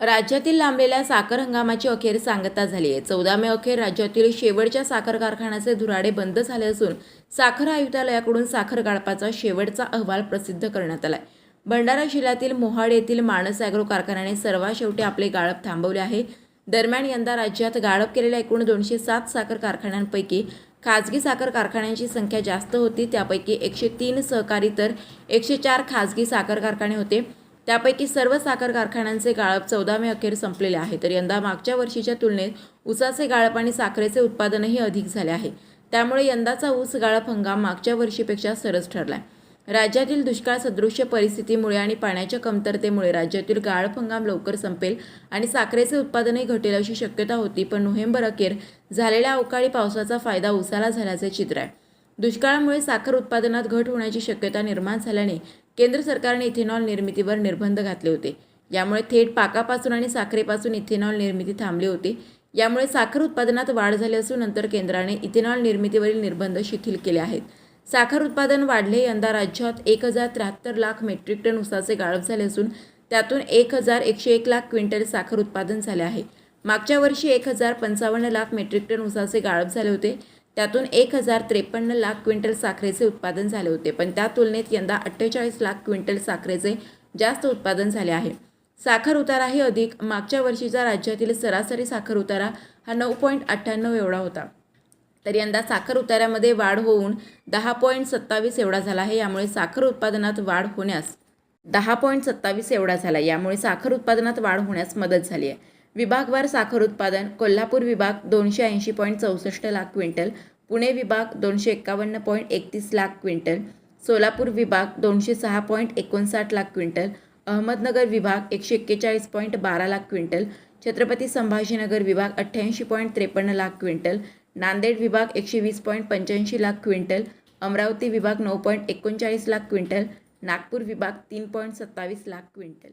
राज्यातील लांबलेल्या साखर हंगामाची अखेर सांगता झाली आहे. चौदा मे अखेर राज्यातील शेवटच्या साखर कारखान्याचे धुराडे बंद झाले असून साखर आयुक्तालयाकडून साखर गाळपाचा शेवटचा अहवाल प्रसिद्ध करण्यात आला आहे भंडारा जिल्ह्यातील मोहाड येथील माणस ॲग्रो कारखान्याने सर्वात शेवटी आपले गाळप थांबवले आहे. दरम्यान यंदा राज्यात गाळप केलेल्या एकूण दोनशे सात साखर कारखान्यांपैकी खाजगी साखर कारखान्यांची संख्या जास्त होती. त्यापैकी एकशे तीन सहकारी तर एकशे चार खाजगी साखर कारखाने होते. त्यापैकी सर्व साखर कारखान्यांचे गाळप चौदा मे अखेर संपलेले आहे. तर यंदा मागच्या वर्षीच्या तुलनेत ऊसाचे गाळप आणि साखरेचे उत्पादनही अधिक झाले आहे. त्यामुळे यंदाचा ऊस गाळप हंगाम मागच्या वर्षीपेक्षा सरस ठरलाय. राज्यातील दुष्काळ सदृश्य परिस्थितीमुळे आणि पाण्याच्या कमतरतेमुळे राज्यातील गाळप हंगाम लवकर संपेल आणि साखरेचे उत्पादनही घटेल अशी शक्यता होती पण नोव्हेंबर अखेर झालेल्या अवकाळी पावसाचा फायदा ऊसाला झाल्याचे चित्र आहे. दुष्काळामुळे साखर उत्पादनात घट होण्याची शक्यता निर्माण झाल्याने केंद्र सरकारने इथेनॉल निर्मितीवर निर्बंध घातले होते. यामुळे थेट पाकापासून आणि साखरेपासून इथेनॉल निर्मिती थांबली होती. यामुळे साखर उत्पादनात वाढ झाली असून नंतर केंद्राने इथेनॉल निर्मितीवरील निर्बंध शिथिल केले आहेत. साखर उत्पादन वाढले यंदा राज्यात एक हजार त्र्याहत्तर लाख मेट्रिक टन उसाचे गाळप झाले असून त्यातून एक हजार एकशे एक लाख क्विंटल साखर उत्पादन झाले आहे. मागच्या वर्षी एक हजार पंचावन्न लाख मेट्रिक टन उसाचे गाळप झाले होते. त्यातून एक हजार त्रेपन्न लाख क्विंटल साखरेचे उत्पादन झाले होते. पण त्या तुलनेत यंदा अठ्ठेचाळीस लाख क्विंटल साखरेचे जास्त उत्पादन झाले आहे. साखर उताराही अधिक. मागच्या वर्षीचा राज्यातील सरासरी साखर उतारा हा नऊ पॉईंट अठ्ठ्याण्णव एवढा होता. तर यंदा साखर उतार्यामध्ये वाढ होऊन दहा पॉईंट सत्तावीस एवढा झाला आहे. यामुळे साखर उत्पादनात वाढ होण्यास दहा पॉईंट सत्तावीस एवढा झाला यामुळे साखर उत्पादनात वाढ होण्यास मदत झाली आहे. विभागवार साखर उत्पादन कोल्हापूर विभाग दोनशे ऐंशी पॉईंट चौसष्ट लाख क्विंटल पुणे विभाग दोनशे एक्कावन्न पॉईंट एकतीस लाख क्विंटल सोलापूर विभाग दोनशे सहा पॉईंट एकोणसाठ लाख क्विंटल अहमदनगर विभाग एकशे एक्केचाळीस पॉईंट बारा लाख क्विंटल छत्रपती संभाजीनगर विभाग अठ्ठ्याऐंशी पॉईंट त्रेपन्न लाख क्विंटल नांदेड विभाग एकशे वीस पॉईंट पंच्याऐंशी लाख क्विंटल अमरावती विभाग नऊ पॉईंट एकोणचाळीस लाख क्विंटल नागपूर विभाग तीन पॉईंट सत्तावीस लाख क्विंटल.